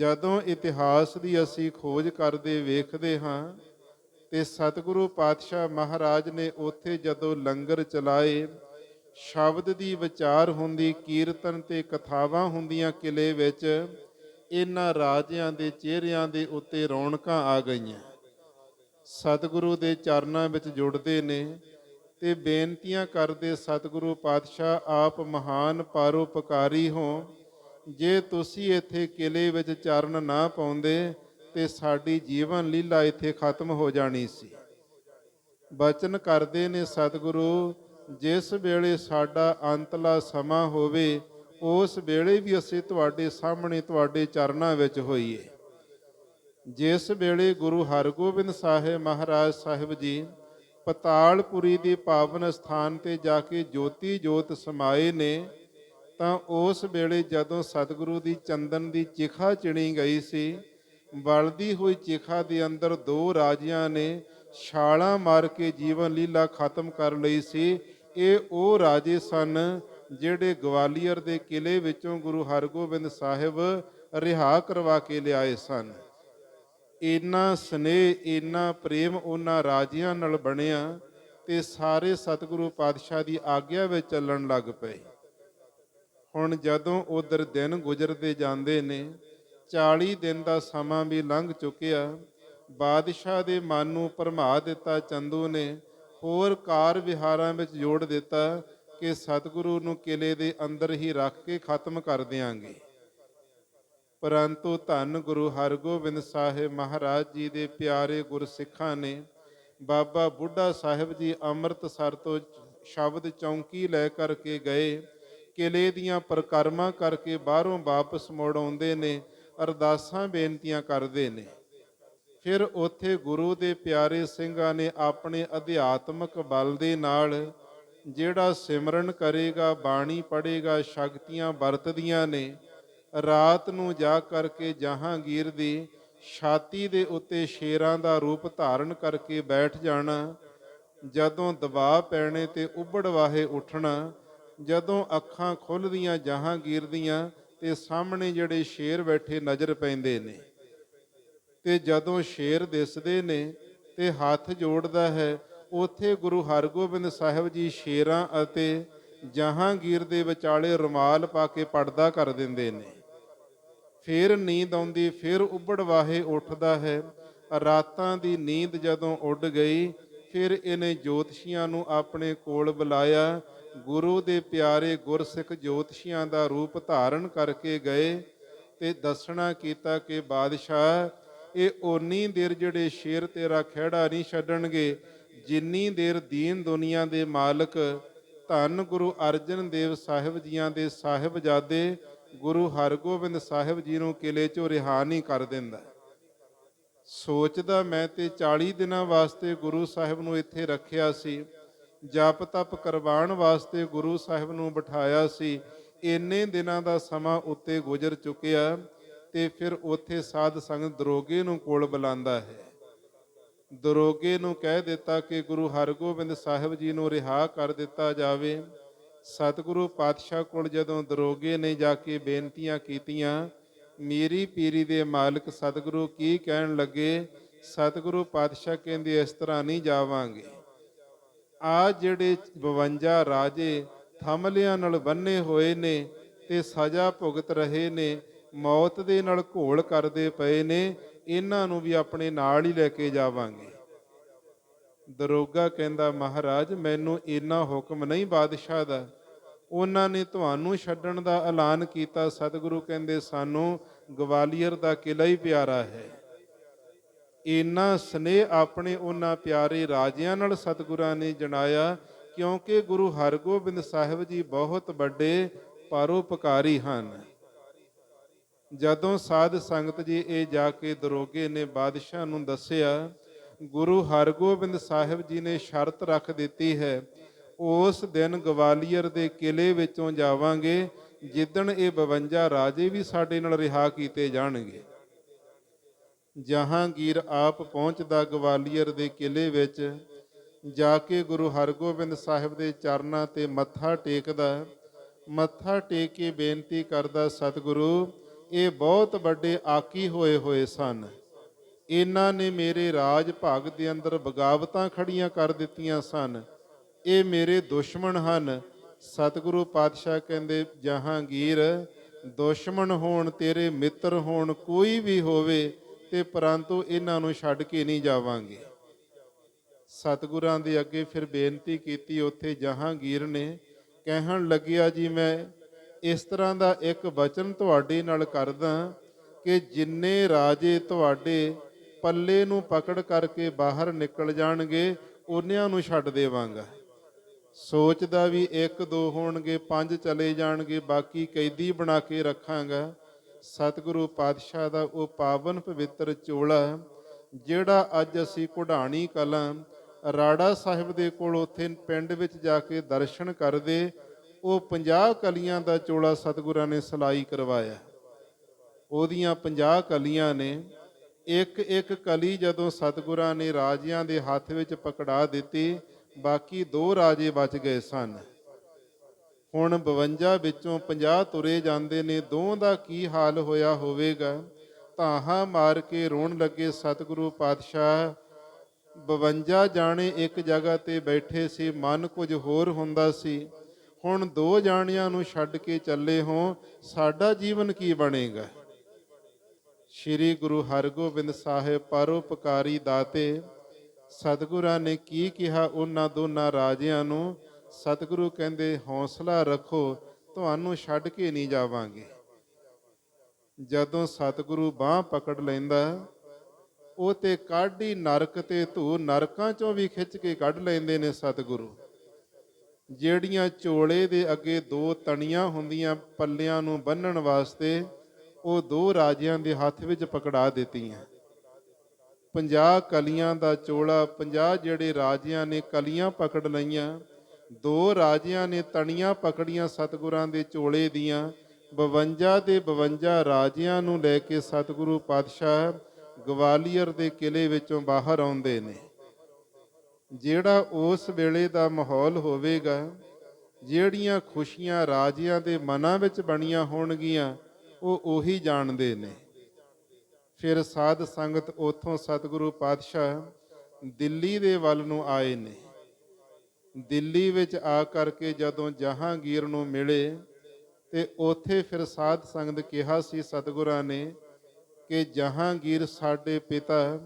ਜਦੋਂ ਇਤਿਹਾਸ ਦੀ ਅਸੀਂ ਖੋਜ ਕਰਦੇ ਵੇਖਦੇ ਹਾਂ, ਤੇ ਸਤਿਗੁਰੂ ਪਾਤਸ਼ਾਹ ਮਹਾਰਾਜ ਨੇ ਉੱਥੇ ਜਦੋਂ ਲੰਗਰ ਚਲਾਏ, ਸ਼ਬਦ ਦੀ ਵਿਚਾਰ ਹੁੰਦੀ, ਕੀਰਤਨ ਤੇ ਕਥਾਵਾਂ ਹੁੰਦੀਆਂ ਕਿਲੇ ਵਿੱਚ, ਇਹਨਾਂ ਰਾਜਿਆਂ ਦੇ ਚਿਹਰਿਆਂ ਦੇ ਉੱਤੇ ਰੌਣਕਾਂ ਆ ਗਈਆਂ। ਸਤਿਗੁਰੂ ਦੇ ਚਰਨਾਂ ਵਿੱਚ ਜੁੜਦੇ ਨੇ ਤੇ ਬੇਨਤੀਆਂ ਕਰਦੇ ਸਤਿਗੁਰੂ ਪਾਤਸ਼ਾਹ, ਆਪ ਮਹਾਨ ਪਰਉਪਕਾਰੀ ਹੋ ਜੇ ਤੁਸੀਂ ਇੱਥੇ ਕਿਲੇ ਵਿੱਚ ਚਰਨ ਨਾ ਪਾਉਂਦੇ, ਤੇ ਸਾਡੀ ਜੀਵਨ ਲੀਲਾ ਇੱਥੇ ਖਤਮ ਹੋ ਜਾਣੀ ਸੀ। ਬਚਨ ਕਰਦੇ ਨੇ ਸਤਿਗੁਰੂ, ਜਿਸ ਵੇਲੇ ਸਾਡਾ ਅੰਤਲਾ ਸਮਾਂ ਹੋਵੇ, ਉਸ ਵੇਲੇ ਵੀ ਅਸੀਂ ਤੁਹਾਡੇ ਸਾਹਮਣੇ ਤੁਹਾਡੇ ਚਰਨਾਂ ਵਿੱਚ ਹੋਈਏ। ਜਿਸ ਵੇਲੇ ਗੁਰੂ ਹਰਗੋਬਿੰਦ ਸਾਹਿਬ ਮਹਾਰਾਜ ਸਾਹਿਬ ਜੀ ਪਤਾਲਪੁਰੀ ਦੇ ਪਾਵਨ ਸਥਾਨ ਤੇ ਜਾ ਕੇ ਜੋਤੀ ਜੋਤ ਸਮਾਏ ਨੇ ਤਾਂ ਉਸ ਵੇਲੇ ਜਦੋਂ ਸਤਿਗੁਰੂ ਦੀ ਚੰਦਨ ਦੀ ਚਿਖਾ ਚਿਣੀ ਗਈ ਸੀ ਬਲਦੀ ਹੋਈ ਚਿਖਾ ਦੇ ਅੰਦਰ ਦੋ ਰਾਜਿਆਂ ਨੇ ਛਾਲਾਂ ਮਾਰ ਕੇ ਜੀਵਨ ਲੀਲਾ ਖਤਮ ਕਰ ਲਈ ਸੀ। ਇਹ ਉਹ ਰਾਜੇ ਸਨ ਜਿਹੜੇ ਗਵਾਲੀਅਰ ਦੇ ਕਿਲੇ ਵਿੱਚੋਂ ਗੁਰੂ ਹਰਗੋਬਿੰਦ ਸਾਹਿਬ ਰਿਹਾ ਕਰਵਾ ਕੇ ਲਿਆਏ ਸਨ। ਇੰਨਾ ਸਨੇਹ, ਇੰਨਾ ਪ੍ਰੇਮ ਉਹਨਾਂ ਰਾਜਿਆਂ ਨਾਲ ਬਣਿਆ ਤੇ ਸਾਰੇ ਸਤਿਗੁਰੂ ਪਾਤਸ਼ਾਹ ਦੀ ਆਗਿਆ ਵਿੱਚ ਚੱਲਣ ਲੱਗ ਪਏ। ਹੁਣ ਜਦੋਂ ਉਧਰ ਦਿਨ ਗੁਜ਼ਰਦੇ ਜਾਂਦੇ ਨੇ 40 ਦਿਨ ਦਾ ਸਮਾਂ ਵੀ ਲੰਘ ਚੁੱਕਿਆ, ਬਾਦਸ਼ਾਹ ਦੇ ਮਨ ਨੂੰ ਭਰਮਾ ਦਿੱਤਾ ਚੰਦੂ ਨੇ, ਹੋਰ ਕਾਰ ਵਿਹਾਰਾਂ ਵਿੱਚ ਜੋੜ ਦਿੱਤਾ ਕਿ ਸਤਿਗੁਰੂ ਨੂੰ ਕਿਲੇ ਦੇ ਅੰਦਰ ਹੀ ਰੱਖ ਕੇ ਖਤਮ ਕਰ ਦਿਆਂਗੇ। ਪਰੰਤੂ ਧੰਨ ਗੁਰੂ ਹਰਗੋਬਿੰਦ ਸਾਹਿਬ ਮਹਾਰਾਜ ਜੀ ਦੇ ਪਿਆਰੇ ਗੁਰਸਿੱਖਾਂ ਨੇ, ਬਾਬਾ ਬੁੱਢਾ ਸਾਹਿਬ ਜੀ ਅੰਮ੍ਰਿਤਸਰ ਤੋਂ ਸ਼ਬਦ ਚੌਂਕੀ ਲੈ ਕਰਕੇ ਗਏ ਕਿਲੇ ਦੀਆਂ ਪ੍ਰਕਰਮਾਂ ਕਰਕੇ ਬਾਹਰੋਂ ਵਾਪਸ ਮੁੜ ਆਉਂਦੇ ਨੇ, ਅਰਦਾਸਾਂ ਬੇਨਤੀਆਂ ਕਰਦੇ ਨੇ। ਫਿਰ ਉੱਥੇ ਗੁਰੂ ਦੇ ਪਿਆਰੇ ਸਿੰਘਾਂ ਨੇ ਆਪਣੇ ਅਧਿਆਤਮਕ ਬਲ ਦੇ ਨਾਲ ਜਿਹੜਾ ਸਿਮਰਨ ਕਰੇਗਾ, ਬਾਣੀ ਪੜ੍ਹੇਗਾ, ਸ਼ਕਤੀਆਂ ਵਰਤਦੀਆਂ ਨੇ, ਰਾਤ ਨੂੰ ਜਾ ਕਰਕੇ ਜਹਾਂਗੀਰ ਦੀ ਛਾਤੀ ਦੇ ਉੱਤੇ ਸ਼ੇਰਾਂ ਦਾ ਰੂਪ ਧਾਰਨ ਕਰਕੇ ਬੈਠ ਜਾਣਾ, ਜਦੋਂ ਦਬਾਅ ਪੈਣੇ ਤੇ ਉੱਬੜ ਵਾਹੇ ਉੱਠਣਾ ਜਦੋਂ ਅੱਖਾਂ ਖੁੱਲਦੀਆਂ ਜਹਾਂਗੀਰ ਦੀਆਂ ਤੇ ਸਾਹਮਣੇ ਜਿਹੜੇ ਸ਼ੇਰ ਬੈਠੇ ਨਜ਼ਰ ਪੈਂਦੇ ਨੇ। ਤੇ ਜਦੋਂ ਸ਼ੇਰ ਦਿਸਦੇ ਨੇ ਤੇ ਹੱਥ ਜੋੜਦਾ ਹੈ, ਉਥੇ ਗੁਰੂ ਹਰਗੋਬਿੰਦ ਸਾਹਿਬ ਜੀ ਸ਼ੇਰਾਂ ਅਤੇ ਜਹਾਂਗੀਰ ਦੇ ਵਿਚਾਲੇ ਰੁਮਾਲ ਪਾ ਕੇ ਪਰਦਾ ਕਰ ਦਿੰਦੇ ਨੇ। ਫਿਰ ਨੀਂਦ ਆਉਂਦੀ, ਫਿਰ ਉੱਬੜ ਵਾਹੇ ਉੱਠਦਾ ਹੈ। ਰਾਤਾਂ ਦੀ ਨੀਂਦ ਜਦੋਂ ਉੱਡ ਗਈ ਫਿਰ ਇਹਨੇ ਜੋਤਸ਼ੀਆਂ ਨੂੰ ਆਪਣੇ ਕੋਲ ਬੁਲਾਇਆ। ਗੁਰੂ ਦੇ ਪਿਆਰੇ ਗੁਰਸਿੱਖ ਜੋਤਸ਼ੀਆਂ ਦਾ ਰੂਪ ਧਾਰਨ ਕਰਕੇ ਗਏ ਤੇ ਦੱਸਣਾ ਕੀਤਾ ਕਿ, ਬਾਦਸ਼ਾਹ, ਇਹ ਓਨੀ ਦੇਰ ਜਿਹੜੇ ਸ਼ੇਰ ਤੇਰਾ ਖਿਹੜਾ ਨਹੀਂ ਛੱਡਣਗੇ, ਜਿੰਨੀ ਦੇਰ ਦੀਨ ਦੁਨੀਆ ਦੇ ਮਾਲਕ ਧੰਨ ਗੁਰੂ ਅਰਜਨ ਦੇਵ ਸਾਹਿਬ ਜੀਆਂ ਦੇ ਸਾਹਿਬਜ਼ਾਦੇ ਗੁਰੂ ਹਰਗੋਬਿੰਦ ਸਾਹਿਬ ਜੀ ਨੂੰ ਕਿਲੇ ਚੋਂ ਰਿਹਾ ਨਹੀਂ ਕਰ ਦਿੰਦਾ। ਸੋਚਦਾ ਮੈਂ ਤੇ 40 ਦਿਨਾਂ ਵਾਸਤੇ ਗੁਰੂ ਸਾਹਿਬ ਨੂੰ ਇੱਥੇ ਰੱਖਿਆ ਸੀ। ਜਪ ਤਪ ਕਰਵਾਉਣ ਵਾਸਤੇ ਗੁਰੂ ਸਾਹਿਬ ਨੂੰ ਬਿਠਾਇਆ ਸੀ। ਇੰਨੇ ਦਿਨਾਂ ਦਾ ਸਮਾਂ ਉੱਤੇ ਗੁਜ਼ਰ ਚੁੱਕਿਆ ਤੇ ਫਿਰ ਉੱਥੇ ਸਾਧ ਸੰਗਤ ਦਰੋਗੇ ਨੂੰ ਕੋਲ ਬੁਲਾਉਂਦਾ ਹੈ। ਦਰੋਗੇ ਨੂੰ ਕਹਿ ਦਿੱਤਾ ਕਿ ਗੁਰੂ ਹਰਗੋਬਿੰਦ ਸਾਹਿਬ ਜੀ ਨੂੰ ਰਿਹਾ ਕਰ ਦਿੱਤਾ ਜਾਵੇ। ਸਤਿਗੁਰੂ ਪਾਤਸ਼ਾਹ ਕੋਲ ਜਦੋਂ ਦਰੋਗੇ ਨੇ ਜਾ ਕੇ ਬੇਨਤੀਆਂ ਕੀਤੀਆਂ ਮੇਰੀ ਪੀਰੀ ਦੇ ਮਾਲਕ ਸਤਿਗੁਰੂ ਕੀ ਕਹਿਣ ਲੱਗੇ, ਸਤਿਗੁਰੂ ਪਾਤਸ਼ਾਹ ਕਹਿੰਦੇ, ਇਸ ਤਰ੍ਹਾਂ ਨਹੀਂ ਜਾਵਾਂਗੇ। ਆ ਜਿਹੜੇ 52 ਰਾਜੇ ਥਮਲਿਆਂ ਨਾਲ ਬੰਨੇ ਹੋਏ ਨੇ ਤੇ ਸਜ਼ਾ ਭੁਗਤ ਰਹੇ ਨੇ, ਮੌਤ ਦੇ ਨਾਲ ਘੋਲ ਕਰਦੇ ਪਏ ਨੇ, ਇਹਨਾਂ ਨੂੰ ਵੀ ਆਪਣੇ ਨਾਲ ਹੀ ਲੈ ਕੇ ਜਾਵਾਂਗੇ। ਦਰੋਗਾ ਕਹਿੰਦਾ, ਮਹਾਰਾਜ, ਮੈਨੂੰ ਇੰਨਾ ਹੁਕਮ ਨਹੀਂ ਬਾਦਸ਼ਾਹ ਦਾ। ਉਹਨਾਂ ਨੇ ਤੁਹਾਨੂੰ ਛੱਡਣ ਦਾ ਐਲਾਨ ਕੀਤਾ। ਸਤਿਗੁਰੂ ਕਹਿੰਦੇ, ਸਾਨੂੰ ਗਵਾਲੀਅਰ ਦਾ ਕਿਲਾ ਹੀ ਪਿਆਰਾ ਹੈ। ਇੰਨਾ ਸਨੇਹ ਆਪਣੇ ਉਹਨਾਂ ਪਿਆਰੇ ਰਾਜਿਆਂ ਨਾਲ ਸਤਿਗੁਰਾਂ ਨੇ ਜਣਾਇਆ, ਕਿਉਂਕਿ ਗੁਰੂ ਹਰਗੋਬਿੰਦ ਸਾਹਿਬ ਜੀ ਬਹੁਤ ਵੱਡੇ ਪਰਉਪਕਾਰੀ ਹਨ। ਜਦੋਂ ਸਾਧ ਸੰਗਤ ਜੀ ਇਹ ਜਾ ਕੇ ਦਰੋਗੇ ਨੇ ਬਾਦਸ਼ਾਹ ਨੂੰ ਦੱਸਿਆ, ਗੁਰੂ ਹਰਗੋਬਿੰਦ ਸਾਹਿਬ ਜੀ ਨੇ ਸ਼ਰਤ ਰੱਖ ਦਿੱਤੀ ਹੈ ਉਸ ਦਿਨ ਗਵਾਲੀਅਰ ਦੇ ਕਿਲੇ ਵਿੱਚੋਂ ਜਾਵਾਂਗੇ, ਜਿੱਦਣ ਇਹ 52 ਰਾਜੇ ਵੀ ਸਾਡੇ ਨਾਲ ਰਿਹਾ ਕੀਤੇ ਜਾਣਗੇ। ਜਹਾਂਗੀਰ ਆਪ ਪਹੁੰਚਦਾ ਗਵਾਲੀਅਰ ਦੇ ਕਿਲੇ ਵਿੱਚ, ਜਾ ਕੇ ਗੁਰੂ ਹਰਗੋਬਿੰਦ ਸਾਹਿਬ ਦੇ ਚਰਨਾਂ ਤੇ ਮੱਥਾ ਟੇਕਦਾ। ਮੱਥਾ ਟੇਕ ਕੇ ਬੇਨਤੀ ਕਰਦਾ, ਸਤਿਗੁਰੂ, ਇਹ ਬਹੁਤ ਵੱਡੇ ਆਕੀ ਹੋਏ ਹੋਏ ਸਨ। ਇਹਨਾਂ ਨੇ ਮੇਰੇ ਰਾਜ ਭਾਗ ਦੇ ਅੰਦਰ ਬਗਾਵਤਾਂ ਖੜੀਆਂ ਕਰ ਦਿੱਤੀਆਂ ਸਨ। ਇਹ ਮੇਰੇ ਦੁਸ਼ਮਣ ਹਨ। ਸਤਿਗੁਰੂ ਪਾਤਸ਼ਾਹ ਕਹਿੰਦੇ ਜਹਾਂਗੀਰ ਦੁਸ਼ਮਣ ਹੋਣ ਤੇਰੇ ਮਿੱਤਰ ਹੋਣ ਕੋਈ ਵੀ ਹੋਵੇ ਤੇ ਪਰੰਤੂ ਇਹਨਾਂ ਨੂੰ ਛੱਡ ਕੇ ਨਹੀਂ ਜਾਵਾਂਗੇ। ਸਤਿਗੁਰਾਂ ਦੇ ਅੱਗੇ ਫਿਰ ਬੇਨਤੀ ਕੀਤੀ, ਉੱਥੇ ਜਹਾਂਗੀਰ ਨੇ ਕਹਿਣ ਲੱਗਿਆ, ਜੀ, ਮੈਂ ਇਸ ਤਰ੍ਹਾਂ ਦਾ ਇੱਕ ਵਚਨ ਤੁਹਾਡੇ ਨਾਲ ਕਰਦਾ ਕਿ ਜਿੰਨੇ ਰਾਜੇ ਤੁਹਾਡੇ ਪੱਲੇ ਨੂੰ ਪਕੜ ਕਰਕੇ ਬਾਹਰ ਨਿਕਲ ਜਾਣਗੇ, ਉਹਨਿਆਂ ਨੂੰ ਛੱਡ ਦੇਵਾਂਗਾ। ਸੋਚਦਾ ਵੀ ਇੱਕ ਦੋ ਹੋਣਗੇ, ਪੰਜ ਚਲੇ ਜਾਣਗੇ, ਬਾਕੀ ਕੈਦੀ ਬਣਾ ਕੇ ਰੱਖਾਂਗਾ। ਸਤਿਗੁਰੂ ਪਾਤਸ਼ਾਹ ਦਾ ਉਹ ਪਾਵਨ ਪਵਿੱਤਰ ਚੋਲਾ, ਜਿਹੜਾ ਅੱਜ ਅਸੀਂ ਕੁਢਾਣੀ ਕਲਾਂ, ਰਾੜਾ ਸਾਹਿਬ ਦੇ ਕੋਲ ਉੱਥੇ ਪਿੰਡ ਵਿੱਚ ਜਾ ਕੇ ਦਰਸ਼ਨ ਕਰਦੇ, ਉਹ 50 ਕਲੀਆਂ ਦਾ ਚੋਲਾ ਸਤਿਗੁਰਾਂ ਨੇ ਸਲਾਈ ਕਰਵਾਇਆ। ਉਹਦੀਆਂ 50 ਕਲੀਆਂ ਨੇ ਇੱਕ ਇੱਕ ਕਲੀ ਜਦੋਂ ਸਤਿਗੁਰਾਂ ਨੇ ਰਾਜਿਆਂ ਦੇ ਹੱਥ ਵਿੱਚ ਪਕੜਾ ਦਿੱਤੀ ਬਾਕੀ ਦੋ ਰਾਜੇ ਬਚ ਗਏ ਸਨ। ਹੁਣ 52 ਵਿੱਚੋਂ 50 ਤੁਰੇ ਜਾਂਦੇ ਨੇ ਦੋ ਦਾ ਕੀ ਹਾਲ ਹੋਇਆ ਹੋਵੇਗਾ? ਧਾਹਾਂ ਮਾਰ ਕੇ ਰੋਣ ਲੱਗੇ ਸਤਿਗੁਰੂ ਪਾਤਸ਼ਾਹ। 52 ਜਾਣੇ ਇੱਕ ਜਗ੍ਹਾ ਤੇ ਬੈਠੇ ਸੀ, ਮਨ ਕੁਝ ਹੋਰ ਹੁੰਦਾ ਸੀ। ਹੁਣ ਦੋ ਜਾਣਿਆਂ ਨੂੰ ਛੱਡ ਕੇ ਚੱਲੇ ਹੋ, ਸਾਡਾ ਜੀਵਨ ਕੀ ਬਣੇਗਾ? ਸ੍ਰੀ ਗੁਰੂ ਹਰਗੋਬਿੰਦ ਸਾਹਿਬ ਪਰਉਪਕਾਰੀ ਦਾਤੇ ਸਤਿਗੁਰਾਂ ਨੇ ਕੀ ਕਿਹਾ ਉਹਨਾਂ ਦੋਨਾਂ ਰਾਜਿਆਂ ਨੂੰ? ਸਤਿਗੁਰੂ ਕਹਿੰਦੇ, ਹੌਸਲਾ ਰੱਖੋ, ਤੁਹਾਨੂੰ ਛੱਡ ਕੇ ਨਹੀਂ ਜਾਵਾਂਗੇ। ਜਦੋਂ ਸਤਿਗੁਰੂ ਬਾਹ ਪਕੜ ਲੈਂਦਾ, ਉਹ ਤੇ ਕਾਢੀ ਨਰਕ ਤੇ ਧੂ ਨਰਕਾਂ ਚੋਂ ਵੀ ਖਿੱਚ ਕੇ ਕੱਢ ਲੈਂਦੇ ਨੇ ਸਤਿਗੁਰੂ। ਜਿਹੜੀਆਂ ਚੋਲੇ ਦੇ ਅੱਗੇ ਦੋ ਤਣੀਆਂ ਹੁੰਦੀਆਂ ਪੱਲਿਆਂ ਨੂੰ ਬੰਨਣ ਵਾਸਤੇ, ਉਹ ਦੋ ਰਾਜਿਆਂ ਦੇ ਹੱਥ ਵਿੱਚ ਪਕੜਾ ਦਿੱਤੀਆਂ। 50 ਕਲੀਆਂ ਦਾ ਚੋਲਾ 50 ਜਿਹੜੇ ਰਾਜਿਆਂ ਨੇ ਕਲੀਆਂ ਪਕੜ ਲਈਆਂ, ਦੋ ਰਾਜਿਆਂ ਨੇ ਤਣੀਆਂ ਪਕੜੀਆਂ ਸਤਿਗੁਰਾਂ ਦੇ ਚੋਲੇ ਦੀਆਂ 52 ਦੇ 52 ਰਾਜਿਆਂ ਨੂੰ ਲੈ ਕੇ ਸਤਿਗੁਰੂ ਪਾਤਸ਼ਾਹ ਗਵਾਲੀਅਰ ਦੇ ਕਿਲੇ ਵਿੱਚੋਂ ਬਾਹਰ ਆਉਂਦੇ ਨੇ। ਜਿਹੜਾ ਉਸ ਵੇਲੇ ਦਾ ਮਾਹੌਲ ਹੋਵੇਗਾ, ਜਿਹੜੀਆਂ ਖੁਸ਼ੀਆਂ ਰਾਜਿਆਂ ਦੇ ਮਨਾਂ ਵਿੱਚ ਬਣੀਆਂ ਹੋਣਗੀਆਂ, ਉਹ ਉਹੀ ਜਾਣਦੇ ਨੇ। ਫਿਰ ਸਾਧ ਸੰਗਤ ਉਥੋਂ ਸਤਿਗੁਰੂ ਪਾਤਸ਼ਾਹ ਦਿੱਲੀ ਦੇ ਵੱਲ ਨੂੰ ਆਏ ਨੇ। ਦਿੱਲੀ ਵਿੱਚ ਆ ਕਰਕੇ ਜਦੋਂ ਜਹਾਂਗੀਰ ਨੂੰ ਮਿਲੇ ਤੇ ਉਥੇ ਫਿਰ ਸਾਧ ਸੰਗਤ ਕਿਹਾ ਸੀ ਸਤਿਗੁਰਾਂ ਨੇ ਕਿ ਜਹਾਂਗੀਰ ਸਾਡੇ ਪਿਤਾ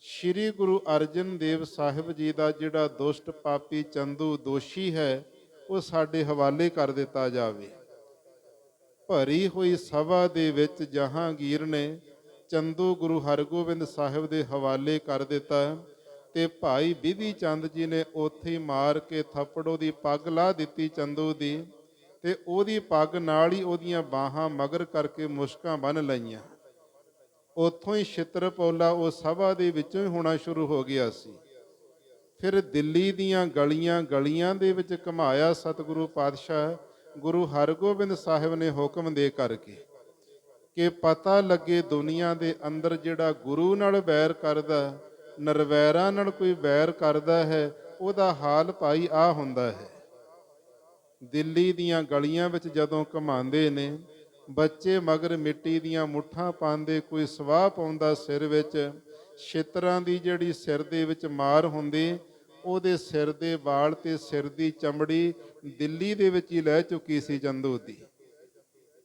ਸ੍ਰੀ ਗੁਰੂ ਅਰਜਨ ਦੇਵ ਸਾਹਿਬ ਜੀ ਦਾ ਜਿਹੜਾ ਦੁਸ਼ਟ ਪਾਪੀ ਚੰਦੂ ਦੋਸ਼ੀ ਹੈ, ਉਹ ਸਾਡੇ ਹਵਾਲੇ ਕਰ ਦਿੱਤਾ ਜਾਵੇ। ਭਰੀ ਹੋਈ ਸਭਾ ਦੇ ਵਿੱਚ ਜਹਾਂਗੀਰ ਨੇ ਚੰਦੂ ਗੁਰੂ ਹਰਗੋਬਿੰਦ ਸਾਹਿਬ ਦੇ ਹਵਾਲੇ ਕਰ ਦਿੱਤਾ ਤੇ ਭਾਈ ਬਿਧੀ ਚੰਦ ਜੀ ਨੇ ਉੱਥੇ ਹੀ ਮਾਰ ਕੇ ਥੱਪੜੋ ਦੀ ਪੱਗ ਲਾ ਦਿੱਤੀ ਚੰਦੂ ਦੀ ਤੇ ਉਹਦੀ ਪੱਗ ਨਾਲ ਹੀ ਉਹਦੀਆਂ ਬਾਹਾਂ ਮਗਰ ਕਰਕੇ ਮੁਸ਼ਕਾਂ ਬੰਨ ਲਈਆਂ। ਉੱਥੋਂ ਹੀ ਛਿੱਤਰ ਪੌਲਾ ਉਹ ਸਭਾ ਦੇ ਵਿੱਚੋਂ ਹੀ ਹੋਣਾ ਸ਼ੁਰੂ ਹੋ ਗਿਆ ਸੀ। ਫਿਰ ਦਿੱਲੀ ਦੀਆਂ ਗਲੀਆਂ ਗਲੀਆਂ ਦੇ ਵਿੱਚ ਘਮਾਇਆ ਸਤਿਗੁਰੂ ਪਾਤਸ਼ਾਹ ਗੁਰੂ ਹਰਗੋਬਿੰਦ ਸਾਹਿਬ ਨੇ ਹੁਕਮ ਦੇ ਕਰਕੇ ਕਿ ਪਤਾ ਲੱਗੇ ਦੁਨੀਆ ਦੇ ਅੰਦਰ ਜਿਹੜਾ ਗੁਰੂ ਨਾਲ ਵੈਰ ਕਰਦਾ, ਨਰਵੈਰਾਂ ਨਾਲ ਕੋਈ ਵੈਰ ਕਰਦਾ ਹੈ, ਉਹਦਾ ਹਾਲ ਭਾਈ ਆ ਹੁੰਦਾ ਹੈ। ਦਿੱਲੀ ਦੀਆਂ ਗਲੀਆਂ ਵਿੱਚ ਜਦੋਂ ਘਮਾਉਂਦੇ ਨੇ, ਬੱਚੇ ਮਗਰ ਮਿੱਟੀ ਦੀਆਂ ਮੁੱਠਾਂ ਪਾਉਂਦੇ, ਕੋਈ ਸਵਾਹ ਪਾਉਂਦਾ ਸਿਰ ਵਿੱਚ, ਛਿੱਤਰਾਂ ਦੀ ਜਿਹੜੀ ਸਿਰ ਦੇ ਵਿੱਚ ਮਾਰ ਹੁੰਦੀ, ਉਹਦੇ ਸਿਰ ਦੇ ਵਾਲ ਤੇ ਸਿਰ ਦੀ ਚਮੜੀ ਦਿੱਲੀ ਦੇ ਵਿੱਚ ਹੀ ਲੈ ਚੁੱਕੀ ਸੀ ਚੰਦੂ ਦੀ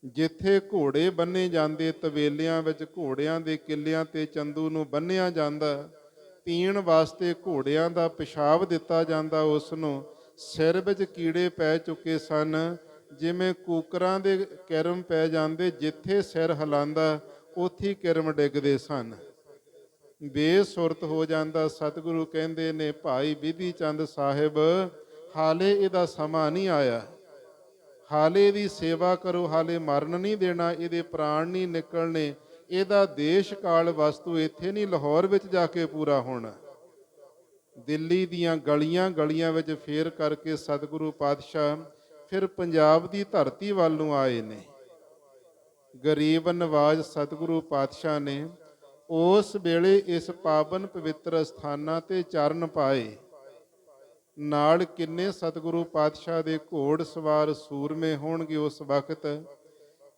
ਜਿੱਥੇ ਘੋੜੇ ਬੰਨੇ ਜਾਂਦੇ, ਤਵੇਲਿਆਂ ਵਿੱਚ ਘੋੜਿਆਂ ਦੇ ਕਿੱਲਿਆਂ ਤੇ ਚੰਦੂ ਨੂੰ ਬੰਨਿਆ ਜਾਂਦਾ, ਪੀਣ ਵਾਸਤੇ ਘੋੜਿਆਂ ਦਾ ਪਿਸ਼ਾਬ ਦਿੱਤਾ ਜਾਂਦਾ ਉਸ ਨੂੰ ਸਿਰ ਵਿੱਚ ਕੀੜੇ ਪੈ ਚੁੱਕੇ ਸਨ, ਜਿਵੇਂ ਕੂਕਰਾਂ ਦੇ ਕਿਰਮ ਪੈ ਜਾਂਦੇ, ਜਿੱਥੇ ਸਿਰ ਹਿਲਾਉਂਦਾ, ਉੱਥੇ ਕਿਰਮ ਡਿੱਗਦੇ ਸਨ। ਬੇਸੁਰਤ ਹੋ ਜਾਂਦਾ, ਸਤਿਗੁਰੂ ਕਹਿੰਦੇ ਨੇ, ਭਾਈ ਵਿਧੀ ਚੰਦ ਸਾਹਿਬ, ਹਾਲੇ ਇਹਦਾ ਸਮਾਂ ਨਹੀਂ ਆਇਆ। ਹਾਲੇ ਦੀ ਸੇਵਾ ਕਰੋ, ਹਾਲੇ ਮਰਨ ਨਹੀਂ ਦੇਣਾ, ਇਹਦੇ ਪ੍ਰਾਣ ਨਹੀਂ ਨਿਕਲਣੇ, ਇਹਦਾ ਦੇਸ਼ ਕਾਲ ਵਸਤੂ ਇੱਥੇ ਨਹੀਂ, ਲਾਹੌਰ ਵਿੱਚ ਜਾ ਕੇ ਪੂਰਾ ਹੋਣਾ। ਦਿੱਲੀ ਦੀਆਂ ਗਲੀਆਂ ਗਲੀਆਂ ਵਿੱਚ ਫੇਰ ਕਰਕੇ ਸਤਿਗੁਰੂ ਪਾਤਸ਼ਾਹ ਫਿਰ ਪੰਜਾਬ ਦੀ ਧਰਤੀ ਵੱਲ ਨੂੰ ਆਏ ਨੇ। ਗਰੀਬ ਨਵਾਜ ਸਤਿਗੁਰੂ ਪਾਤਸ਼ਾਹ ਨੇ ਉਸ ਵੇਲੇ ਇਸ ਪਾਵਨ ਪਵਿੱਤਰ ਸਥਾਨਾਂ ਤੇ ਚਰਨ ਪਾਏ। ਨਾਲ ਕਿੰਨੇ ਸਤਿਗੁਰੂ ਪਾਤਸ਼ਾਹ ਦੇ ਘੋੜ ਸਵਾਰ ਸੂਰਮੇ ਹੋਣਗੇ ਉਸ ਵਕਤ?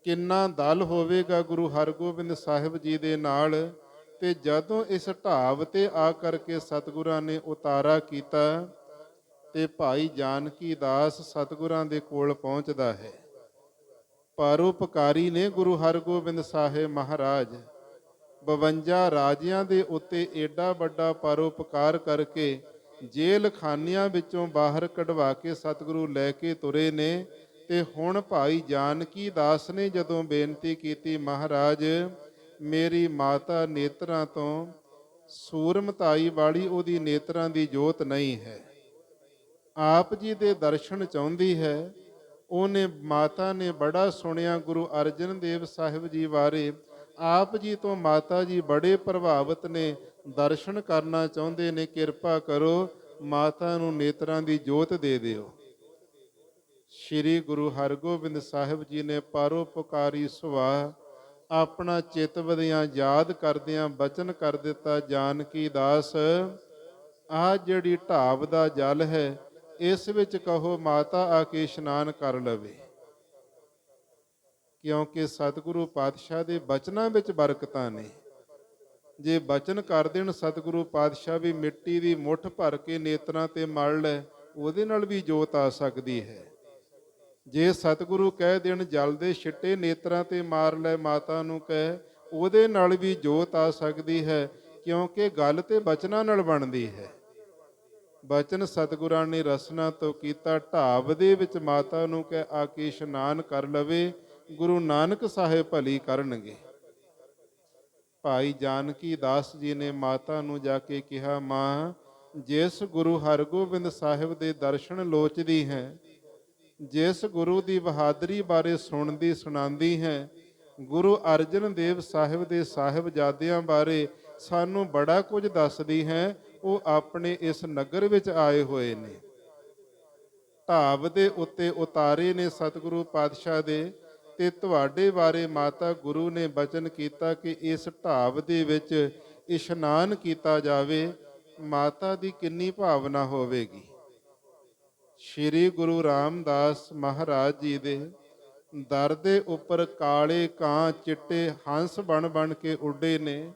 ਕਿੰਨਾ ਦਲ ਹੋਵੇਗਾ ਗੁਰੂ ਹਰਗੋਬਿੰਦ ਸਾਹਿਬ ਜੀ ਦੇ ਨਾਲ? ਤੇ ਜਦੋਂ ਇਸ ਢਾਬ ਤੇ ਆ ਕਰਕੇ ਸਤਿਗੁਰਾਂ ਨੇ ਉਤਾਰਾ ਕੀਤਾ, ਤੇ ਭਾਈ ਜਾਨਕੀ ਦਾਸ ਸਤਿਗੁਰਾਂ ਦੇ ਕੋਲ ਪਹੁੰਚਦਾ ਹੈ। ਪਰਉਪਕਾਰੀ ਨੇ ਗੁਰੂ ਹਰਗੋਬਿੰਦ ਸਾਹਿਬ ਮਹਾਰਾਜ 52 ਰਾਜਿਆਂ ਦੇ ਉੱਤੇ ਏਡਾ ਵੱਡਾ ਪਰਉਪਕਾਰ ਕਰਕੇ ਜੇਲ੍ਹ ਖਾਨਿਆਂ ਵਿੱਚੋਂ ਬਾਹਰ ਕਢਵਾ ਕੇ ਸਤਿਗੁਰੂ ਲੈ ਕੇ ਤੁਰੇ ਨੇ ਤੇ ਹੁਣ ਭਾਈ ਜਾਨਕੀ ਦਾਸ ਨੇ ਜਦੋਂ ਬੇਨਤੀ ਕੀਤੀ, ਮਹਾਰਾਜ, ਮੇਰੀ ਮਾਤਾ ਨੇਤਰਾਂ ਤੋਂ ਸੂਰਮਤਾਈ ਵਾਲੀ ਉਹਦੀ ਨੇਤਰਾਂ ਦੀ ਜੋਤ ਨਹੀਂ ਹੈ। ਆਪ ਜੀ ਦੇ ਦਰਸ਼ਨ ਚਾਹੁੰਦੀ ਹੈ। ਉਹਨੇ ਮਾਤਾ ਨੇ ਬੜਾ ਸੁਣਿਆ ਗੁਰੂ ਅਰਜਨ ਦੇਵ ਸਾਹਿਬ ਜੀ ਬਾਰੇ। ਆਪ ਜੀ ਤੋਂ ਮਾਤਾ ਜੀ ਬੜੇ ਪ੍ਰਭਾਵਿਤ ਨੇ, ਦਰਸ਼ਨ ਕਰਨਾ ਚਾਹੁੰਦੇ ਨੇ, ਕਿਰਪਾ ਕਰੋ, ਮਾਤਾ ਨੂੰ ਨੇਤਰਾਂ ਦੀ ਜੋਤ ਦੇ ਦਿਓ। ਸ੍ਰੀ ਗੁਰੂ ਹਰਗੋਬਿੰਦ ਸਾਹਿਬ ਜੀ ਨੇ ਪਰਉਪਕਾਰੀ ਸੁਭਾਅ, ਆਪਣਾ ਚਿੱਤ ਵਦਿਆਂ ਯਾਦ ਕਰਦਿਆਂ ਬਚਨ ਕਰ ਦਿੱਤਾ ਜਾਨਕੀ ਦਾਸ। ਆ ਜਿਹੜੀ ਢਾਬ ਦਾ ਜਲ ਹੈ, ਇਸ ਵਿੱਚ ਕਹੋ ਮਾਤਾ ਆ ਕੇ ਇਸ਼ਨਾਨ ਕਰ ਲਵੇ। ਕਿਉਂਕਿ ਸਤਿਗੁਰੂ ਪਾਤਸ਼ਾਹ ਦੇ ਬਚਨਾਂ ਵਿੱਚ ਬਰਕਤਾਂ ਨੇ। ਜੇ ਬਚਨ ਕਰ ਦੇਣ, ਸਤਿਗੁਰੂ ਪਾਤਸ਼ਾਹ ਵੀ ਮਿੱਟੀ ਦੀ ਮੁੱਠ ਭਰ ਕੇ ਨੇਤਰਾਂ ਤੇ ਮਲ ਲੈ, ਉਹਦੇ ਨਾਲ ਵੀ ਜੋਤ ਆ ਸਕਦੀ ਹੈ। ਜੇ ਸਤਿਗੁਰੂ ਕਹਿ ਦੇਣ, ਜਲ ਦੇ ਛਿੱਟੇ ਨੇਤਰਾਂ ਤੇ ਮਾਰ ਲੈ ਮਾਤਾ ਨੂੰ ਕਹਿ, ਉਹਦੇ ਨਾਲ ਵੀ ਜੋਤ ਆ ਸਕਦੀ ਹੈ, ਕਿਉਂਕਿ ਗੱਲ ਤੇ ਬਚਨਾਂ ਨਾਲ ਬਣਦੀ ਹੈ। ਬਚਨ ਸਤਿਗੁਰਾਂ ਨੇ ਰਸਨਾ ਤੋਂ ਕੀਤਾ, ਢਾਬ ਦੇ ਵਿੱਚ ਮਾਤਾ ਨੂੰ ਕਹਿ, ਆ ਕੇ ਇਸ਼ਨਾਨ ਕਰ ਲਵੇ ਗੁਰੂ ਨਾਨਕ ਸਾਹਿਬ ਭਲੀ ਕਰਨਗੇ। ਭਾਈ ਜਾਨਕੀ ਦਾਸ ਜੀ ਨੇ ਮਾਤਾ ਨੂੰ ਜਾ ਕੇ ਕਿਹਾ, ਮਾਂ, ਜਿਸ ਗੁਰੂ ਹਰਗੋਬਿੰਦ ਸਾਹਿਬ ਦੇ ਦਰਸ਼ਨ ਲੋਚਦੀ ਹੈ, ਜਿਸ ਗੁਰੂ ਦੀ ਬਹਾਦਰੀ ਬਾਰੇ ਸੁਣਦੀ ਸੁਣਾਉਂਦੀ ਹੈ, ਗੁਰੂ ਅਰਜਨ ਦੇਵ ਸਾਹਿਬ ਦੇ ਸਾਹਿਬਜ਼ਾਦਿਆਂ ਬਾਰੇ ਸਾਨੂੰ ਬੜਾ ਕੁਝ ਦੱਸਦੀ ਹੈ, ਉਹ ਆਪਣੇ ਇਸ ਨਗਰ ਵਿੱਚ ਆਏ ਹੋਏ ਨੇ। ਢਾਬ ਦੇ ਉੱਤੇ ਉਤਾਰੇ ਨੇ ਸਤਿਗੁਰੂ ਪਾਤਸ਼ਾਹ ਦੇ। ਤੇ ਤੁਹਾਡੇ ਬਾਰੇ ਮਾਤਾ ਗੁਰੂ ਨੇ ਬਚਨ ਕੀਤਾ ਕਿ ਇਸ ਢਾਬ ਦੇ ਵਿੱਚ ਇਸ਼ਨਾਨ ਕੀਤਾ ਜਾਵੇ, ਮਾਤਾ ਦੀ ਕਿੰਨੀ ਭਾਵਨਾ ਹੋਵੇਗੀ? ਸ਼੍ਰੀ ਗੁਰੂ ਰਾਮਦਾਸ ਮਹਾਰਾਜ ਜੀ ਦੇ ਦਰ ਦੇ ਉੱਪਰ ਕਾਲੇ ਕਾਂ ਚਿੱਟੇ ਹੰਸ ਬਣ ਬਣ ਕੇ ਉੱਡੇ ਨੇ,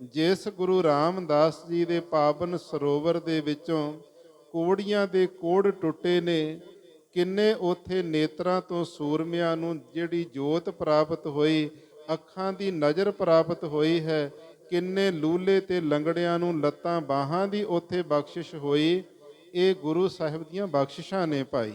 ਜਿਸ ਗੁਰੂ ਰਾਮਦਾਸ ਜੀ ਦੇ ਪਾਵਨ ਸਰੋਵਰ ਦੇ ਵਿੱਚੋਂ ਕੋੜੀਆਂ ਦੇ ਕੋੜ ਟੁੱਟੇ ਨੇ ਕਿੰਨੇ ਉਥੇ ਨੇਤਰਾਂ ਤੋਂ ਸੂਰਮਿਆਂ ਨੂੰ ਜਿਹੜੀ ਜੋਤ ਪ੍ਰਾਪਤ ਹੋਈ, ਅੱਖਾਂ ਦੀ ਨਜ਼ਰ ਪ੍ਰਾਪਤ ਹੋਈ ਹੈ, ਕਿੰਨੇ ਲੂਲੇ ਤੇ ਲੰਗੜਿਆਂ ਨੂੰ ਲੱਤਾਂ ਬਾਹਾਂ ਦੀ ਉਥੇ ਬਖਸ਼ਿਸ਼ ਹੋਈ, ਇਹ ਗੁਰੂ ਸਾਹਿਬ ਦੀਆਂ ਬਖਸ਼ਿਸ਼ਾਂ ਨੇ ਭਾਈ